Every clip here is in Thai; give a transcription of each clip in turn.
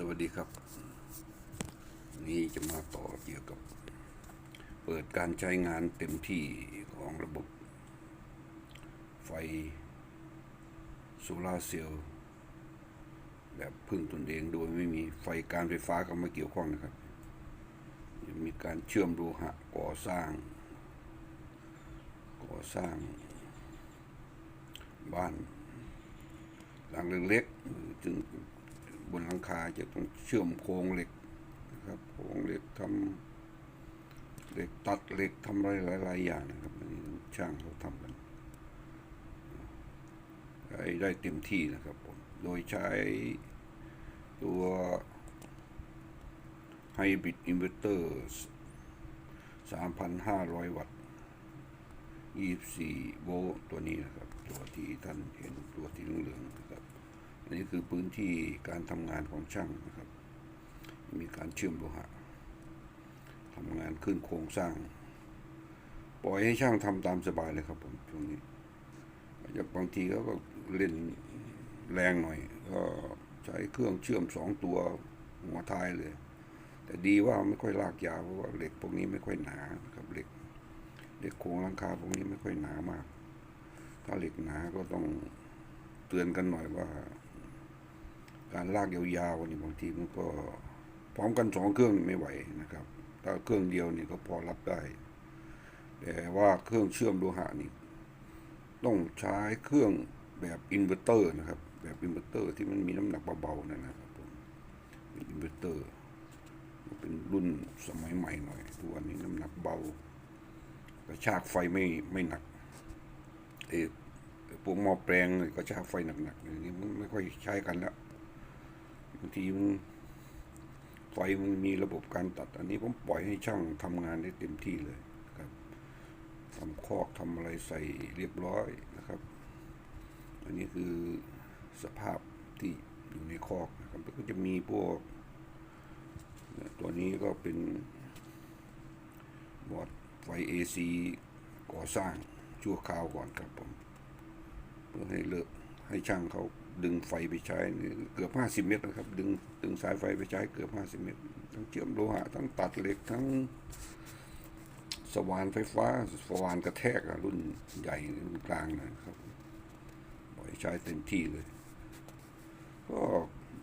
สวัสดีครับ นี่จะมาต่อเกี่ยวกับ เปิดการใช้งานเต็มที่ของระบบ ไฟโซลาเซลล์แบบพึ่งตนเองโดยไม่มีไฟการไฟฟ้าเข้ามาเกี่ยวข้องนะครับ มีการเชื่อมโลหะก่อสร้าง ก่อสร้าง บ้านหลังเล็กๆจึง นหลังคาจะต้องเชื่อมโครงเหล็กนะครับโครงเหล็กทำเหล็กตัดเหล็กทำอะไรหลายๆอย่างนะครับนี่ช่างเขาทำกันได้ได้เต็มที่นะครับผมโดยใช้ตัวไฮบริดอินเวอร์เตอร์3,500 วัตต์24 โวลต์ตัวนี้นะครับ ตัวที่ท่านเห็นตัวที่เหลืองๆนะครับ อันนี้คือพื้นที่การทำงานของช่างนะครับ มีการเชื่อมโลหะทำงานขึ้นโครงสร้าง ปล่อยให้ช่างทำตามสบายเลยครับผมช่วงนี้อาจะบางทีเขาก็เล่นแรงหน่อย ก็ใช้เครื่องเชื่อมสองตัวหัวท้ายเลย แต่ดีว่าไม่ค่อยลากยาวเพราะว่าเหล็กพวกนี้ไม่ค่อยหนานครับเหล็กเหล็กโครงลังคาพวกนี้ไม่ค่อยหนามาก ถ้าเหล็กหนาก็ต้องเตือนกันหน่อยว่า การลากยาวๆนี่บางทีมันก็พร้อมกันสองเครื่องไม่ไหวนะครับ ถ้าเครื่องเดียวนี่ก็พอรับได้ แต่ว่าเครื่องเชื่อมโลหะนี่ต้องใช้เครื่องแบบอินเวอร์เตอร์นะครับ แบบอินเวอร์เตอร์ที่มันมีน้ำหนักเบาๆนั่นนะครับผมอินเวอร์เตอร์เป็นรุ่นสมัยใหม่หน่อยทุกวันนี้น้ำหนักเบากระชากไฟไม่ไม่หนักเออพวกหม้อแปลงเนี่ยกระชากไฟหนักๆอย่างนี้มันไม่ค่อยใช้กันแล้ว บางทีมันไฟมันมีระบบการตัด อันนี้ผมปล่อยให้ช่างทำงานได้เต็มที่เลยครับทำคอกทำอะไรใส่เรียบร้อยนะครับ อันนี้คือสภาพที่อยู่ในคอกนะครับก็จะมีพวก ตัวนี้ก็เป็นบอร์ดไฟ AC ก่อสร้างชั่วคราวก่อนครับผม เพื่อให้เลิกให้ช่างเขา ดึงไฟไปใช้เกือบ50เมตรนะครับดึงดึงสายไฟไปใช้เกือบ50เมตร ทั้งเชื่อมโลหะทั้งตัดเหล็กทั้งสว่านไฟฟ้าสว่านกระแทกรุ่นใหญ่รุ่นกลางนะครับปล่อยใช้เต็มที่เลย ก็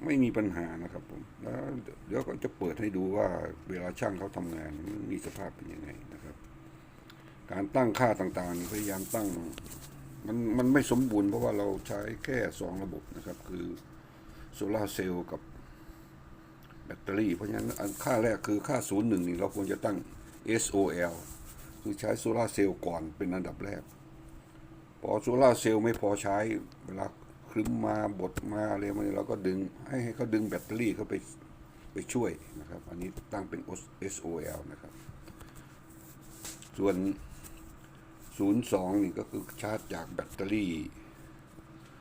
ไม่มีปัญหานะครับผมแล้วเดี๋ยวก็จะเปิดให้ดูว่าเวลาช่างเขาทำงานมีสภาพเป็นยังไงนะครับ การตั้งค่าต่างๆ พยายามตั้ง มันมันไม่สมบูรณ์เพราะว่าเราใช้แค่สองระบบนะครับ คือโซลาเซลล์กับแบตเตอรี่ เพราะฉะนั้นอันค่าแรกคือค่าศูนย์หนึ่งนี่เราควรจะตั้ง SOL คือใช้โซลาเซลล์ก่อนเป็นอันดับแรก พอโซลาเซลล์ไม่พอใช้เวลาคลึ้มมาบดมาอะไรมาเนี่ยเราก็ดึงให้ให้เขาดึงแบตเตอรี่เข้าไปไปช่วยนะครับ อันนี้ตั้งเป็น SOL นะครับ ส่วน 02 นี่ก็คือชาร์จจากแบตเตอรี่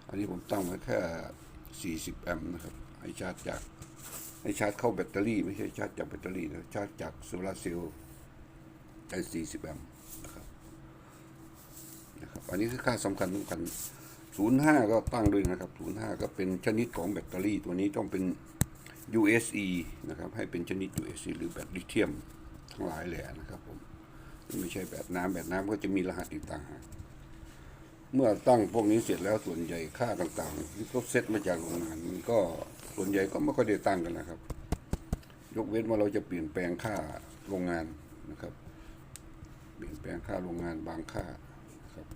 อันนี้ผมตั้งไว้แค่ 40 แอมป์นะครับ ให้ชาร์จจาก ให้ชาร์จเข้าแบตเตอรี่ ไม่ใช่ชาร์จจากแบตเตอรี่นะ ชาร์จจากโซลาร์เซลล์ได้ 40 แอมป์นะครับ นะครับ อันนี้คือค่าสำคัญสำคัญ 05 ก็ตั้งด้วยนะครับ 05 ก็เป็นชนิดของแบตเตอรี่ ตัวนี้ต้องเป็น USE นะครับ ให้เป็นชนิด USE หรือแบตลิเธียมทั้งหลายแหละนะครับผม ไม่ใช่แบบน้ำแบบน้ำก็จะมีรหัสอีกต่างหากเมื่อตั้งพวกนี้เสร็จแล้วส่วนใหญ่ค่าต่างๆที่เขาเซตมาจากโรงงานมันก็ส่วนใหญ่ก็ไม่ค่อยได้ตั้งกันนะครับ ยกเว้นว่าเราจะเปลี่ยนแปลงค่าโรงงานนะครับ เปลี่ยนแปลงค่าโรงงานบางค่าครับ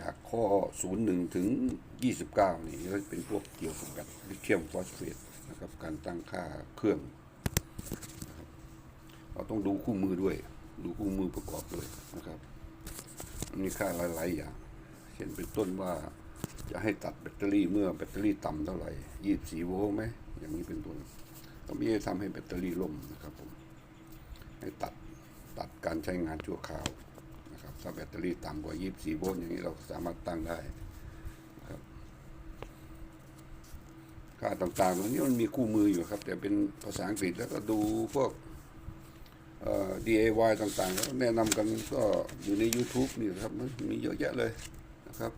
จากข้อ 01 ถึง 29 นี่ก็เป็นพวกเกี่ยวกับแบบลิเธียมฟอสเฟตนะครับการตั้งค่าเครื่องรเราต้องดูคู่มือด้วย ดูคู่มือประกอบด้วยนะครับมีค่าหลายๆอย่างเช่นเป็นต้นว่าจะให้ตัดแบตเตอรี่เมื่อแบตเตอรี่ต่ำเท่าไหร่24โวลต์ไหมอย่างนี้เป็นต้นก็ไม่ได้ทำให้แบตเตอรี่ล่มนะครับผมให้ตัดตัดการใช้งานชั่วคราวนะครับถ้าแบตเตอรี่ต่ำกว่า24โวลต์อย่างนี้เราสามารถตั้งได้นะครับค่าต่างๆตรงนี้มันมีคู่มืออยู่ครับ แต่เป็นภาษาอังกฤษแล้วก็ดูพวก DIY ต่างๆก็แนะนำกันก็อยู่ใน YouTube นี่นะครับมันมีเยอะแยะเลยนะครับ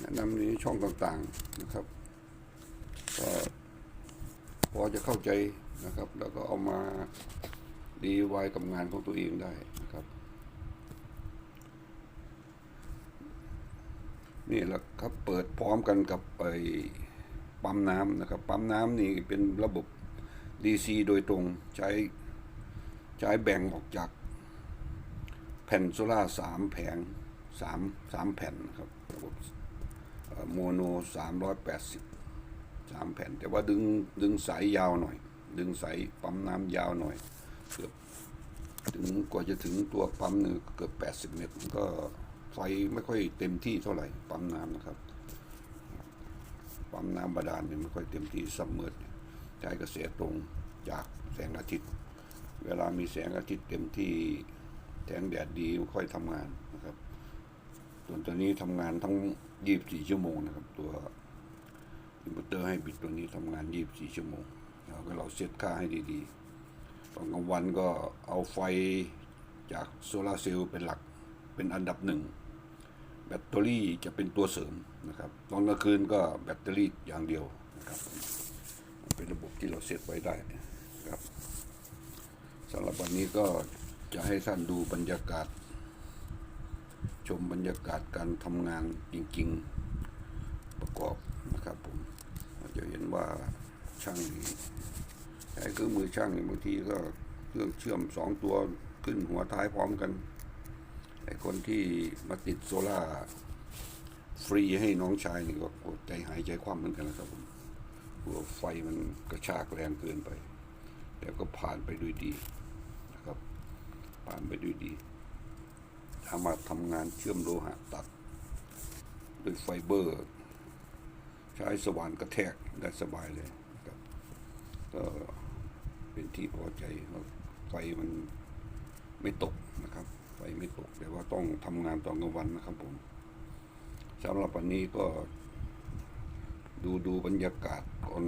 แนะนำในช่องต่างๆนะครับก็ผอจะเข้าใจนะครับ แล้วก็เอามาดีไวกับงานของตัวเองได้นะครับ นี่แหละครับเปิดพร้อมกันกับไอ้ปั๊มน้ำนะครับ ปั๊มน้ำนี่เป็นระบบ DC โดยตรงใช้ ใช้แบ่งออกจากแผ่นโซล่าสามแผงสามสามแผ่นครับระบบโมโนสามร้อยแปดสิบสามแผ่น แต่ว่าดึงดึงสายยาวหน่อย ดึงสายปั๊มน้ำยาวหน่อยเกือบถึงกว่าจะถึงตัวปั๊มหนึ่งเกือบแปดสิบเมตรมันก็ไฟไม่ค่อยเต็มที่เท่าไหร่ปั๊มน้ำนะครับปั๊มน้ำบาดาลเนี่ยไม่ค่อยเต็มที่ซับเมิใช้กระแสตรงจากแสงอาทิตย์ เวลามีแสงอาทิตย์เต็มที่แสงแดดดีไม่ค่อยทำงานนะครับ ส่วนตัวนี้ทำงานทั้ง 24 ชั่วโมงนะครับ ตัวอินเวอร์เตอร์ให้บิดตัวนี้ทำงาน 24 ชั่วโมงแล้วก็เราเซตค่าให้ดีๆ ตอนกลางวันก็เอาไฟจากโซลาเซลล์เป็นหลักเป็นอันดับหนึ่ง แบตเตอรี่จะเป็นตัวเสริมนะครับ ตอนกลางคืนก็แบตเตอรี่อย่างเดียวนะครับ เป็นระบบที่เราเซตไว้ได้ สำหรับวันนี้ก็จะให้ท่านดูบรรยากาศ ชมบรรยากาศการทำงานจริง ๆประกอบนะครับผมเราจะเห็นว่าช่างใช้เครื่องมือช่างนี่บางทีก็เครื่องเชื่อมสองตัวขึ้นหัวท้ายพร้อมกันไอ้คนที่มาติดโซล่าฟรีให้น้องชายนี่ก็ใจหายใจคว่ำเหมือนกันนะครับผมกลัวไฟมันกระชากแรงเกินไป แต่ก็ผ่านไปด้วยดีนะครับ ผ่านไปด้วยดีสามาทำงานเชื่อมโลหะตัด ด้วยไฟเบอร์ ใช้สว่านกระแทกได้สบายเลยครับก็เป็นที่พอใจไฟมันไม่ตกนะครับ ไฟไม่ตกแต่ว่าต้องทำงานตอนกลางวันนะครับผมสำหรับวันนี้ก็ดูดูบรรยากาศคน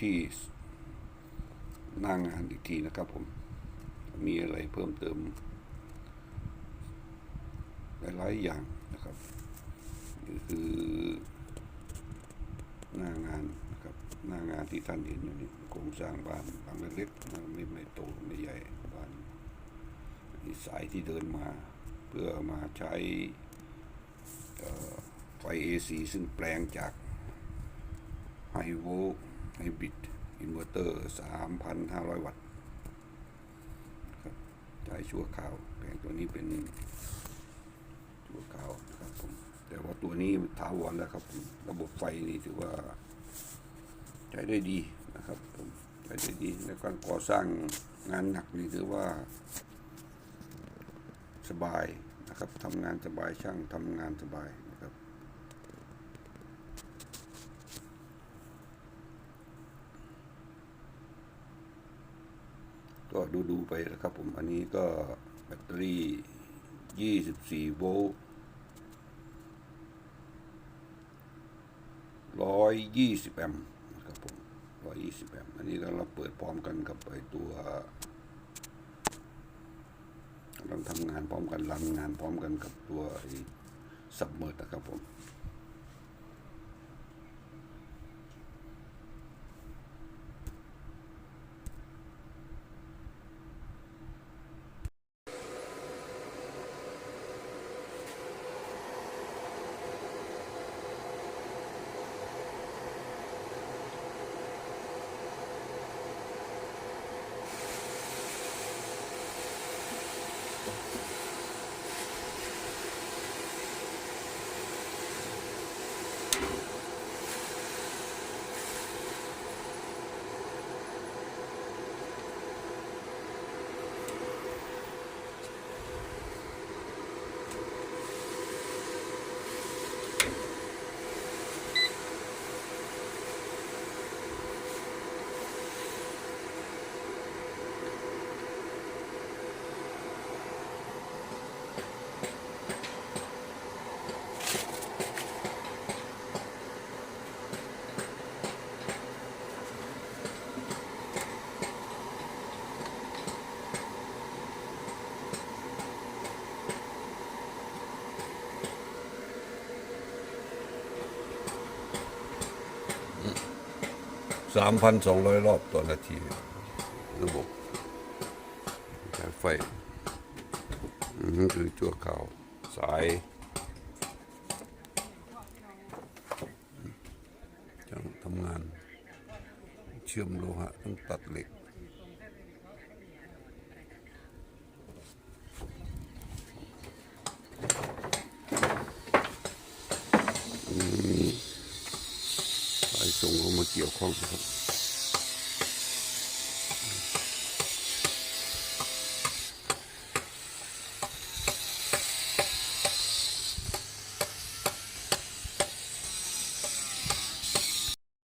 ที่ หน้างานอีกทีนะครับผม มีอะไรเพิ่มเติม หลายๆอย่างนะครับนี่คือหน้างานนะครับหน้างานที่ท่านเห็นอยู่นี่โครงสร้างบ้านหลังเล็กๆนะไม่ไม่โตไม่ใหญ่บ้านนี่สายที่เดินมาเพื่อมาใช้เอ่อไฟ AC ซึ่งแปลงจากไฮโวไฮบริด อินเวอร์เตอร์ 3,500 วัตต์ครับใช้ชั่วคราวแปลงตัวนี้เป็นชั่วคราวนะครับผมแต่ว่าตัวนี้ถาวรแล้วครับผมระบบไฟนี่ถือว่า ใช้ได้ดีนะครับผมใช้ได้ดีในการก่อสร้างงานหนักนี่ถือว่า สบายนะครับทำงานสบายช่างทำงานสบายนะครับ ก็ดูดูๆไปนะครับผมอันนี้ก็แบตเตอรี่ 24 โวลต์ 120 แอมป์นะครับผม 120 แอมป์อันนี้เราเปิดพร้อมกันกับไอตัวกำลังทำงานพร้อมกันรันงานพร้อมกันกับตัวสับเมิร์นะครับผม สามพันสองร้อยรอบต่อนาที ระบบสายไฟคือชั่วขาว สายจังทำงาน เชื่อมโลหะต้องตัดเหล็ก สายส่งเข้า มาเกี่ยวข้องนะครับ